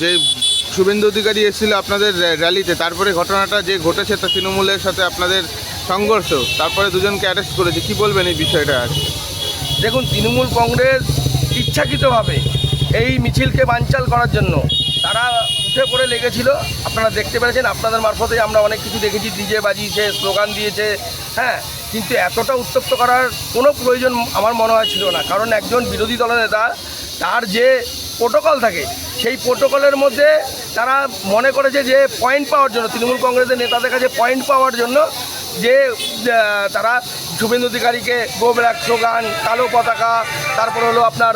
যে শুভেন্দু অধিকারী এসেছিল আপনাদের র্যালিতে, তারপরে ঘটনাটা যে ঘটেছে তা তৃণমূলের সাথে আপনাদের সংঘর্ষ, তারপরে দুজনকে অ্যারেস্ট করেছে, কি বলবেন এই বিষয়টা দেখুন, তৃণমূল কংগ্রেস ইচ্ছাকৃতভাবে এই মিছিলকে বানচাল করার জন্য তারা উঠে পড়ে লেগেছিল। আপনারা দেখতে পেরেছেন, আপনাদের মারফতে আমরা অনেক কিছু দেখেছি, ডিজে বাজিয়েছে, স্লোগান দিয়েছে হ্যাঁ কিন্তু এতটা উত্তপ্ত করার কোনো প্রয়োজন আমার মনে হয় ছিল না। কারণ একজন বিরোধী দলনেতা তার যে প্রোটোকল থাকে, সেই প্রোটোকলের মধ্যে তারা মনে করেছে যে পয়েন্ট পাওয়ার জন্য, তৃণমূল কংগ্রেসের নেতাদের কাছে পয়েন্ট পাওয়ার জন্য যে তারা শুভেন্দু অধিকারীকে গো ব্ল্যাক স্লোগান, কালো পতাকা, তারপর হলো আপনার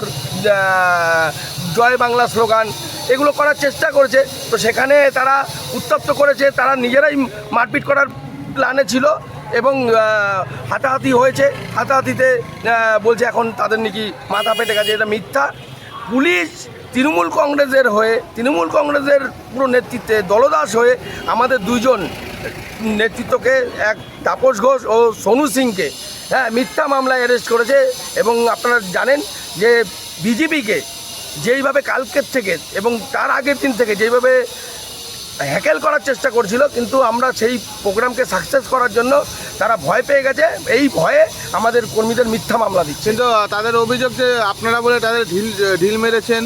জয় বাংলা স্লোগান, এগুলো করার চেষ্টা করেছে। তো সেখানে তারা উত্তপ্ত করেছে, তারা নিজেরাই মারপিট করার প্ল্যানে ছিল এবং হাতাহাতি হয়েছে। হাতাহাতিতে বলছে এখন তাদের নাকি মাথা পেটে গেছে, এটা মিথ্যা। পুলিশ তৃণমূল কংগ্রেসের হয়ে, তৃণমূল কংগ্রেসের পুরো নেতৃত্বে দলদাস হয়ে আমাদের দুজন নেতৃত্বকে এক তাপস ঘোষ ও সোনু সিংকে হ্যাঁ মিথ্যা মামলায় অ্যারেস্ট করেছে এবং আপনারা জানেন যে বিজেপিকে যেইভাবে কালকের থেকে এবং তার আগের দিন থেকে যেইভাবে হ্যাকেল করার চেষ্টা করছিল কিন্তু আমরা সেই প্রোগ্রামকে সাকসেস করার জন্য তারা ভয় পেয়ে গেছে। এই ভয়ে আমাদের কর্মীদের মিথ্যা মামলা দিচ্ছে। কিন্তু তাদের অভিযোগ যে আপনারা বলে তাদের ঢিল ঢিল মেরেছেন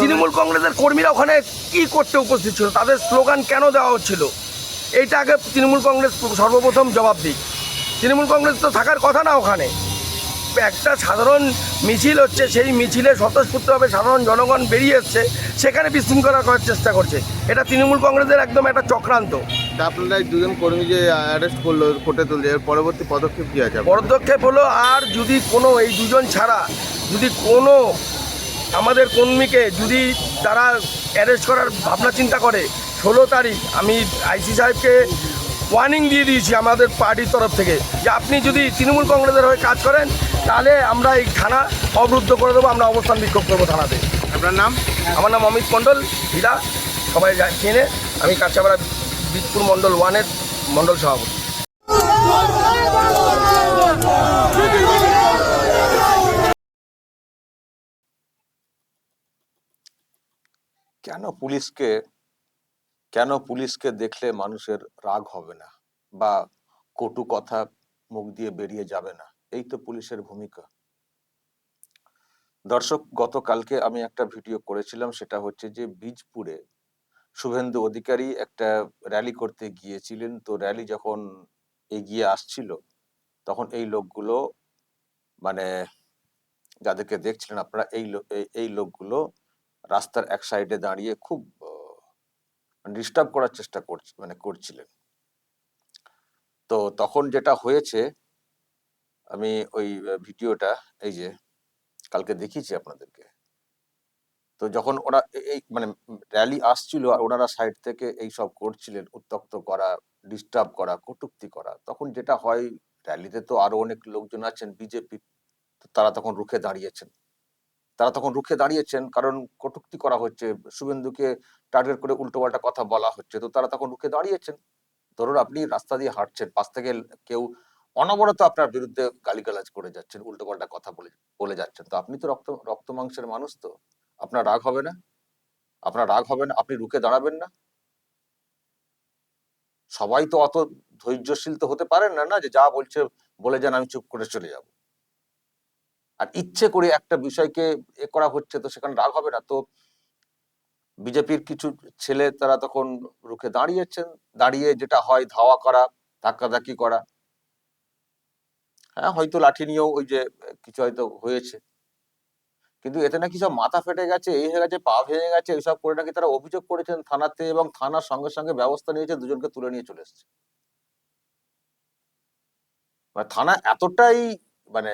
তৃণমূল কংগ্রেসের কর্মীরা ওখানে কি করতে উপস্থিত ছিল? তাদের স্লোগান কেন দেওয়া হচ্ছিল? এইটা আগে তৃণমূল কংগ্রেস সর্বপ্রথম জবাব দিক। তৃণমূল কংগ্রেস তো থাকার কথা না ওখানে। একটা সাধারণ মিছিল হচ্ছে সেই মিছিলে স্বতঃস্ফূর্তভাবে সাধারণ জনগণ বেরিয়ে এসছে সেখানে বিশৃঙ্খলা করার চেষ্টা করছে। এটা তৃণমূল কংগ্রেসের একদম একটা চক্রান্ত। আপনারা দুজন কর্মী যে অ্যারেস্ট করল কোর্টে তুলছে এর পরবর্তী পদক্ষেপ কি আছে পদক্ষেপ হলো আর যদি কোনো এই দুজন ছাড়া যদি কোনো আমাদের কর্মীকে যদি তারা অ্যারেস্ট করার ভাবনা চিন্তা করে ষোলো তারিখ আমি আইসি সাহেবকে ওয়ার্নিং দিয়ে দিয়েছি আমাদের পার্টির তরফ থেকে যে আপনি যদি তৃণমূল কংগ্রেসের হয়ে কাজ করেন তাহলে আমরা এই থানা অবরুদ্ধ করে দেবো আমরা অবস্থান বিক্ষোভ করব থানাতে। আপনার নাম? আমার নাম অমিত মণ্ডল হীরা সবাই চেনে। আমি কাঁচাপাড়া বীজপুর মণ্ডল ওয়ানের মণ্ডল সভাপতি। কেন পুলিশকে কেন পুলিশকে দেখলে মানুষের রাগ হবে না? বা কটু কথা মুখ দিয়ে বেরিয়ে যাবে না? এই তো পুলিশের ভূমিকা। দর্শক, গতকালকে আমি একটা ভিডিও করেছিলাম, সেটা হচ্ছে যে বীজপুরে শুভেন্দু অধিকারী একটা র্যালি করতে গিয়েছিলেন। তো র্যালি যখন এগিয়ে আসছিল, তখন এই লোকগুলো মানে যাদেরকে দেখছিলেন আপনারা, এই এই লোকগুলো রাস্তার এক সাইডে দাঁড়িয়ে খুব ডিস্টার্ব করার চেষ্টা করছে মানে করছিলেন। তো তখন যেটা হয়েছে আমি ওই ভিডিওটা এই যে কালকে দেখিয়েছি আপনাদেরকে। তো যখন ওরা এই মানে র্যালি আসছিল আর ওনারা সাইড থেকে এই সব করছিলেন উত্তক্ত করা ডিস্টার্ব করা, কটূক্তি করা, তখন যেটা হয় র্যালিতে তো আরও অনেক লোকজন আছেন বিজেপি তারা তখন রুখে দাঁড়িয়েছেন। তারা তখন রুখে দাঁড়িয়েছেন কারণ কটূক্তি করা হচ্ছে, শুভেন্দুকে টার্গেট করে উল্টোপাল্টা কথা বলা হচ্ছে, তো তারা তখন রুখে দাঁড়িয়েছেন। ধরুন আপনি রাস্তা দিয়ে হাঁটছেন, পাশ থেকে কেউ অনবরত আপনার বিরুদ্ধে গালিগালাজ করে যাচ্ছেন, উল্টোপাল্টা কথা বলে বলে যাচ্ছেন। তো আপনি তো রক্ত রক্ত মাংসের মানুষ তো। আপনার রাগ হবে না? আপনার রাগ হবে না? আপনি রুখে দাঁড়াবেন না? সবাই তো অত ধৈর্যশীল তো হতে পারেন না না? যে যা বলছে, বলে যান, আমি চুপ করে চলে যাব। আর ইচ্ছে করে একটা বিষয়কে এ করা হচ্ছে, তো সেখানে রাগ হবে না। তো বিজেপির কিছু ছেলে তারা তখন রুখে দাঁড়িয়েছেন, দাঁড়িয়ে যেটা হয়, ধাওয়া করা, ধাক্কাধাক্কি করা। হ্যাঁ হয়তো লাঠি নিয়েও ওই যে কিছু হয়তো হয়েছে। কিন্তু এতে নাকি সব মাথা ফেটে গেছে, এই হয়ে গেছে, পা ভেঙে গেছে এইসব করে নাকি তারা অভিযোগ করেছেন থানাতে এবং থানার সঙ্গে সঙ্গে ব্যবস্থা নিয়েছে, দুজনকে তুলে নিয়ে চলে এসেছে। মানে থানা এতটাই মানে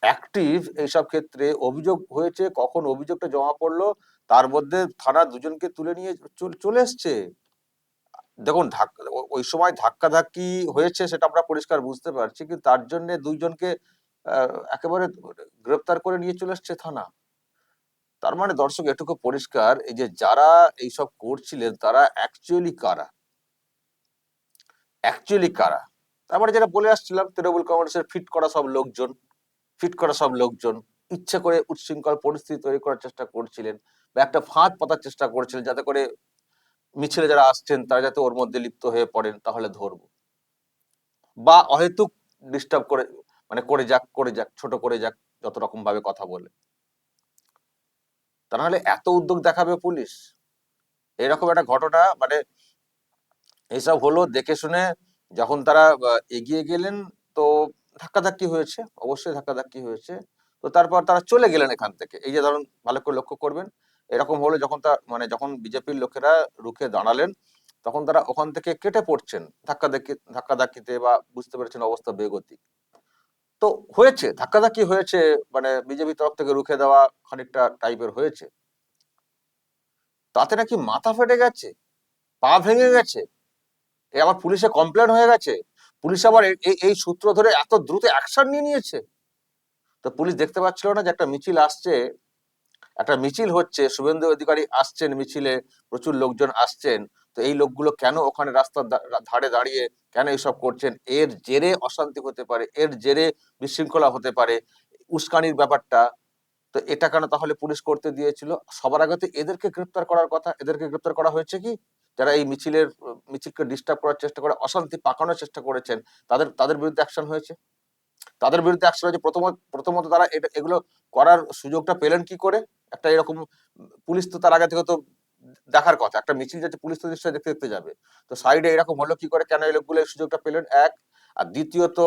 অ্যাক্টিভ এইসব ক্ষেত্রে অভিযোগ হয়েছে, কখন অভিযোগটা জমা পড়ল, তার মধ্যে থানা দুজনকে তুলে নিয়ে চল- চলে এসছে। দেখুন ধাক্কা ওই সময় ধাক্কা ধাক্কি হয়েছে সেটা আমরা পরিষ্কার বুঝতে পারছি, কিন্তু তার জন্য দুইজনকে একেবারে গ্রেপ্তার করে নিয়ে চলে এসছে থানা। তার মানে দর্শক, এটুকু পরিষ্কার, এই যে যারা এইসব করছিলেন, তারা অ্যাকচুয়ালি কারা? অ্যাকচুয়ালি কারা? তারপরে যেটা বলে আসছিলাম, তৃণমূল কংগ্রেসের ফিট করা সব লোকজন, ফিট করা সব লোকজন, ইচ্ছে করে উচ্ছৃঙ্খল পরিস্থিতি তৈরি করার চেষ্টা করছিলেন, বা একটা ফাঁদ পাতার চেষ্টা করছিলেন, যাতে করে মিছিলে যারা আসছেন, তারা যাতে ওর মধ্যে লিপ্ত হয়ে পড়েন, তাহলে ধরবো। বা অহেতুক ডিস্টার্ব করে মানে করে যাক করে যাক, ছোট করে যাক, যত রকম ভাবে কথা বলে। তা নাহলে এত উদ্যোগ দেখাবে পুলিশ? এরকম একটা ঘটনা মানে এইসব হলো দেখে শুনে যখন তারা এগিয়ে গেলেন, তো ধাক্কাধাক্কি হয়েছে, অবশ্যই ধাক্কাধাক্কি হয়েছে। তো তারপর তারা চলে গেলেন এখান থেকে। এই যে ধরুন, ভালো করে লক্ষ্য করবেন এরকম হলো যখন তা মানে যখন বিজেপির লোকেরা রুখে দাঁড়ালেন, তখন তারা ওখান থেকে কেটে পড়ছেন ধাক্কা ধাক্কি ধাক্কা ধাক্কিতে বা বুঝতে পেরেছেন অবস্থা বেগতিক। তো হয়েছে ধাক্কাধাক্কি হয়েছে মানে বিজেপি তরফ থেকে রুখে দেওয়া খানিকটা টাইপের হয়েছে। তাতে নাকি মাথা ফেটে গেছে, পা ভেঙে গেছে, এ আবার পুলিশে কমপ্লেন হয়ে গেছে, পুলিশ আবার এই সূত্র ধরে এত দ্রুত অ্যাকশন নিয়ে নিয়েছে। তো পুলিশ দেখতে পাচ্ছিল না যে একটা মিছিল আসছে একটা মিছিল হচ্ছে, শুভেন্দু অধিকারী আসছেন মিছিলে, প্রচুর লোকজন আসছেন, তো এই লোকগুলো কেন ওখানে রাস্তার ধারে দাঁড়িয়ে কেন এইসব করছেন? এর জেরে অশান্তি হতে পারে, এর জেরে বিশৃঙ্খলা হতে পারে, উস্কানির ব্যাপারটা, তো এটা কেন তাহলে পুলিশ করতে দিয়েছিল? সবার আগে তো এদেরকে গ্রেপ্তার করার কথা, এদেরকে গ্রেপ্তার করা হয়েছে কি? যারা এই মিছিলের, মিছিলকে ডিস্টার্ব করার চেষ্টা করে, অশান্তি পাকানোর চেষ্টা করেছেন, তাদের তাদের বিরুদ্ধে অ্যাকশন হয়েছে? তাদের বিরুদ্ধে অ্যাকশন হয়েছে। প্রথমত প্রথমত তারা এটা, এগুলো করার সুযোগটা পেলেন কি করে? একটা এরকম, পুলিশ তো তার আগে থেকে তো দেখার কথা। একটা মিছিল যাচ্ছে, পুলিশ তো নিশ্চয়ই দেখতে দেখতে যাবে। তো সাইডে এরকম হলো কি করে? কেন এই লোকগুলো সুযোগটা পেলেন? এক, আর দ্বিতীয়ত,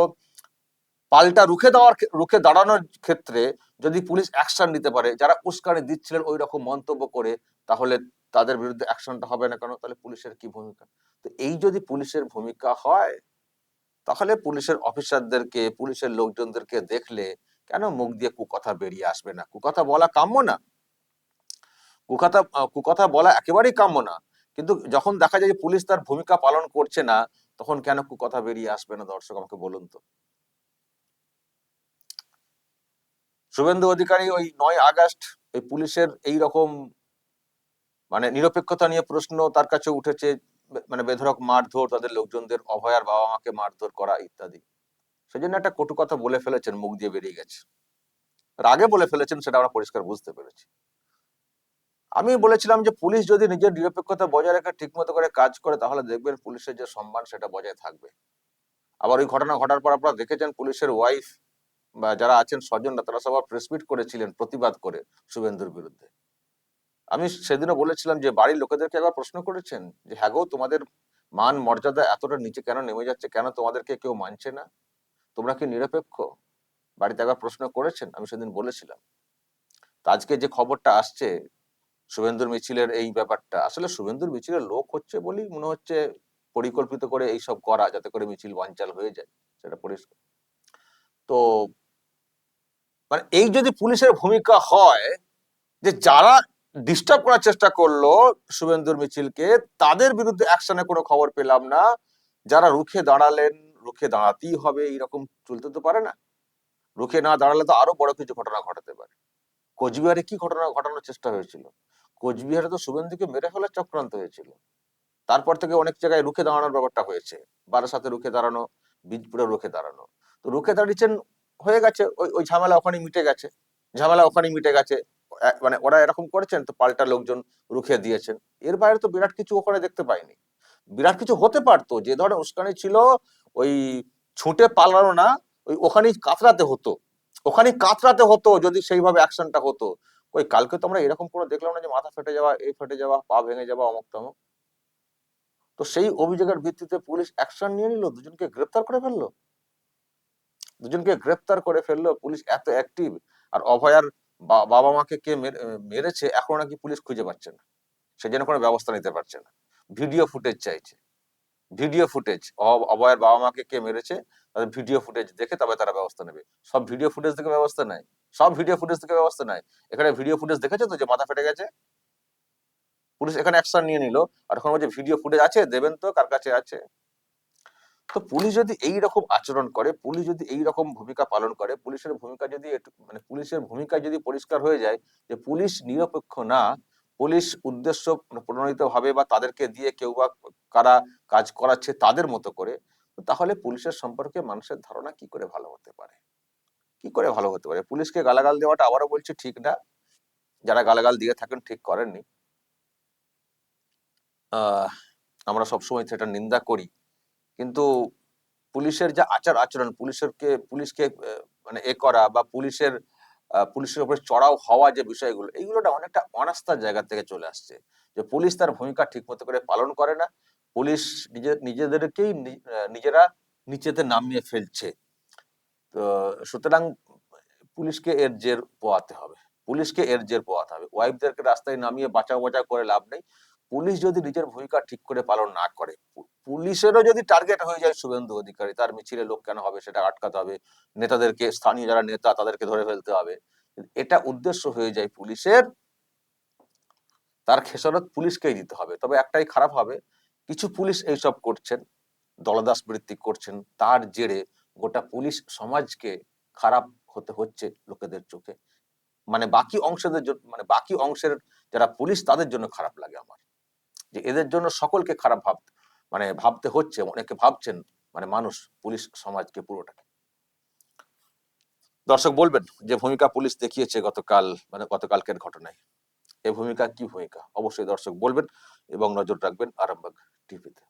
পাল্টা রুখে দেওয়ার রুখে দাঁড়ানোর ক্ষেত্রে যদি পুলিশ অ্যাকশন নিতে পারে, যারা উস্কানি দিচ্ছিলেন ওই রকম মন্তব্য করে, তাহলে তাদের বিরুদ্ধে অ্যাকশনটা হবে না কেন? তাহলে পুলিশের কি ভূমিকা? তো এই যদি পুলিশের ভূমিকা হয় তাহলে পুলিশের অফিসারদেরকে, পুলিশের লোকজনদেরকে দেখলে কেন মুখ দিয়ে কুকথা বেরিয়ে আসবে না? কুকথা বলা কাম্য না। কুকথা কুকথা বলা একেবারেই কাম্য না। কিন্তু যখন দেখা যায় যে পুলিশ তার ভূমিকা পালন করছে না, তখন কেন কুকথা বেরিয়ে আসবে না? দর্শক, আমাকে বলুন তো। শুভেন্দু অধিকারী, ওই নয় আগস্ট, ওই পুলিশের এই রকম মানে নিরপেক্ষতা নিয়ে প্রশ্ন তার কাছে উঠেছে। মানে বেধরক মারধর, তাদের লোকজনদের অভয়ার বাবা মাকে মারধর করা ইত্যাদি। সেজন্য একটা কটু কথা বলে ফেলেছেন, মুখ দিয়ে বেরিয়ে গেছে। রাগে বলে ফেলেছেন, সেটা আমরা পরিষ্কার বুঝতে পেরেছি। আমি বলেছিলাম যে, পুলিশ যদি নিজের নিরপেক্ষতা বজায় রেখে, ঠিকমতো করে কাজ করে, তাহলে দেখবেন পুলিশের যে সম্মান, সেটা বজায় থাকবে। আবার ওই ঘটনা ঘটার পর আপনারা দেখেছেন, পুলিশের ওয়াইফ বা যারা আছেন, স্বজনরা, তারা সবার প্রেসমিট করেছিলেন প্রতিবাদ করে শুভেন্দুর বিরুদ্ধে। আমি সেদিনও বলেছিলাম যে বাড়ির লোকেদেরকে একবার প্রশ্ন করেছেন যে হ্যাঁ গো, তোমাদের মান মর্যাদা এতটা নিচে কেন নেমে যাচ্ছে? কেন তোমাদেরকে কেউ মানছে না? তোমরা কি নিরপেক্ষ? বাড়িতে একবার প্রশ্ন করেছেন, আমি সেদিন বলেছিলাম। আজকে যে খবরটা আসছে, শুভেন্দুর মিছিলের এই ব্যাপারটা, আসলে শুভেন্দুর মিছিলের লোক হচ্ছে বলেই মনে হচ্ছে পরিকল্পিত করে এইসব করা, যাতে করে মিছিল বানচাল হয়ে যায়, সেটা পরিষ্কার। তো মানে এই যদি পুলিশের ভূমিকা হয়, যে যারা ডিস্টার্ব করার চেষ্টা করল শুভেন্দুর মিছিলকে। তাদের বিরুদ্ধে অ্যাকশনে কোনো খবর পেলাম না। যারা রুখে দাঁড়ালেন, রুখে দাঁড়াতেই হবে এরকম চলতে তো পারে না। রুখে না দাঁড়ালে তো আরও বড় কিছু ঘটনা ঘটাতে পারে। কোচবিহারে কি ঘটনা ঘটানোর চেষ্টা হয়েছিল? কোচবিহারে তো শুভেন্দুকে মেরে ফেলার চক্রান্ত হয়েছিল। তারপর থেকে অনেক জায়গায় রুখে দাঁড়ানোর ব্যাপারটা হয়েছে। বারাসাতে রুখে দাঁড়ানো, বীজপুরে রুখে দাঁড়ানো। তো রুখে দাঁড়িয়েছেন, হয়ে গেছে। ওই ওই ঝামেলা ওখানে মিটে গেছে। ঝামেলা ওখানে মিটে গেছে। মানে ওরা এরকম করেছেন তো পাল্টা লোকজন রুখে দিয়েছেন। এর বাইরে তো বিরাট কিছু ওখানে দেখতে পাইনি। বিরাট কিছু হতে পারতো, যে ধরনের উস্কানি ছিল ওই ছুটে পালানো না, ওই ওখানেই কাতরাতে হতো। ওখানেই কাতরাতে হতো যদি সেইভাবে অ্যাকশনটা হতো। ওই কালকে তো আমরা এরকম কোনো দেখলাম না যে মাথা ফেটে যাওয়া এই ফেটে যাওয়া, পা ভেঙে যাওয়া, অমুক তমুক। তো সেই অভিযোগের ভিত্তিতে পুলিশ অ্যাকশন নিয়ে নিল, দুজনকে গ্রেপ্তার করে ফেলল। দুজনকে গ্রেপ্তার করে ফেলল, পুলিশ এত অ্যাক্টিভ আর অভয়ার বাবা মাকে কে মেরে- মেরেছে, এখনও নাকি পুলিশ খুঁজে পাচ্ছে না। সে জন্য কোনো ব্যবস্থা নিতে পারছে না। ভিডিও ফুটেজ চাইছে। ভিডিও ফুটেজ অভয়ের বাবা মাকে কে মেরেছে, তাদের ভিডিও ফুটেজ দেখে তবে তারা ব্যবস্থা নেবে। সব ভিডিও ফুটেজ থেকে ব্যবস্থা নেয় সব ভিডিও ফুটেজ থেকে ব্যবস্থা নেয় এখানে ভিডিও ফুটেজ দেখেছে তো যে মাথা ফেটে গেছে? পুলিশ এখানে অ্যাকশন নিয়ে নিল। আর এখন বলছে ভিডিও ফুটেজ আছে, দেবেন তো কার কাছে আছে? তো পুলিশ যদি এই রকম আচরণ করে, পুলিশ যদি এই রকম ভূমিকা পালন করে, পুলিশের ভূমিকা যদি একটু মানে পুলিশের ভূমিকা যদি পরিষ্কার হয়ে যায় যে পুলিশ নিরপেক্ষ না, পুলিশ উদ্দেশ্য প্রণোদিত ভাবে বা তাদেরকে দিয়ে কেউ বা কারা কাজ করাচ্ছে তাদের মতো করে তাহলে পুলিশের সম্পর্কে মানুষের ধারণা কি করে ভালো হতে পারে? কি করে ভালো হতে পারে? পুলিশকে গালাগাল দেওয়াটা আবারও বলছি ঠিক না। যারা গালাগাল দিয়ে থাকেন ঠিক করেননি। আমরা সবসময় সেটা নিন্দা করি। কিন্তু পুলিশের যে আচার আচরণ, পুলিশেরকে, পুলিশকে মানে এ করা বা পুলিশের পুলিশের উপরে চড়াও হওয়া যে বিষয়গুলো, এইগুলোটা অনেকটা অনাস্থার জায়গা থেকে চলে আসছে। যে পুলিশ তার ভূমিকা ঠিক মতো করে পালন করে না, পুলিশ নিজে, নিজেদেরকেই নিজেরা নিচেতে নামিয়ে ফেলছে। তো সুতরাং পুলিশকে এর জের পোয়াতে হবে। পুলিশকে এর জের পোয়াতে হবে। ওয়াইফদেরকে রাস্তায় নামিয়ে বাঁচাও বাঁচা করে লাভ নেই। পুলিশ যদি নিজের ভূমিকা ঠিক করে পালন না করে পুলিশেরও যদি টার্গেট হয়ে যায় শুভেন্দু অধিকারী, তার মিছিলে লোক কেন হবে সেটা আটকাতে হবে, নেতাদেরকে, স্থানীয় যারা নেতা তাদেরকে ধরে ফেলতে হবে। এটা উদ্দেশ্য হয়ে যায় পুলিশের, তার খেসারত পুলিশকেই দিতে হবে। তবে একটাই খারাপ হবে, কিছু পুলিশ এইসব করছেন, দলদাস বৃত্তি করছেন, তার জেরে গোটা পুলিশ সমাজকে খারাপ হতে হচ্ছে লোকেদের চোখে। মানে বাকি অংশদের মানে বাকি অংশের যারা পুলিশ তাদের জন্য খারাপ লাগে আমার। যে এদের জন্য সকলকে খারাপ ভাব মানে ভাবতে হচ্ছে, অনেকে ভাবছেন মানে মানুষ, পুলিশ সমাজকে পুরোটাকে। দর্শক বলবেন যে ভূমিকা পুলিশ দেখিয়েছে গতকাল মানে গতকালকের ঘটনায়। এ ভূমিকা কি ভূমিকা? অবশ্যই দর্শক বলবেন এবং নজর রাখবেন আরামবাগ টিভিতে।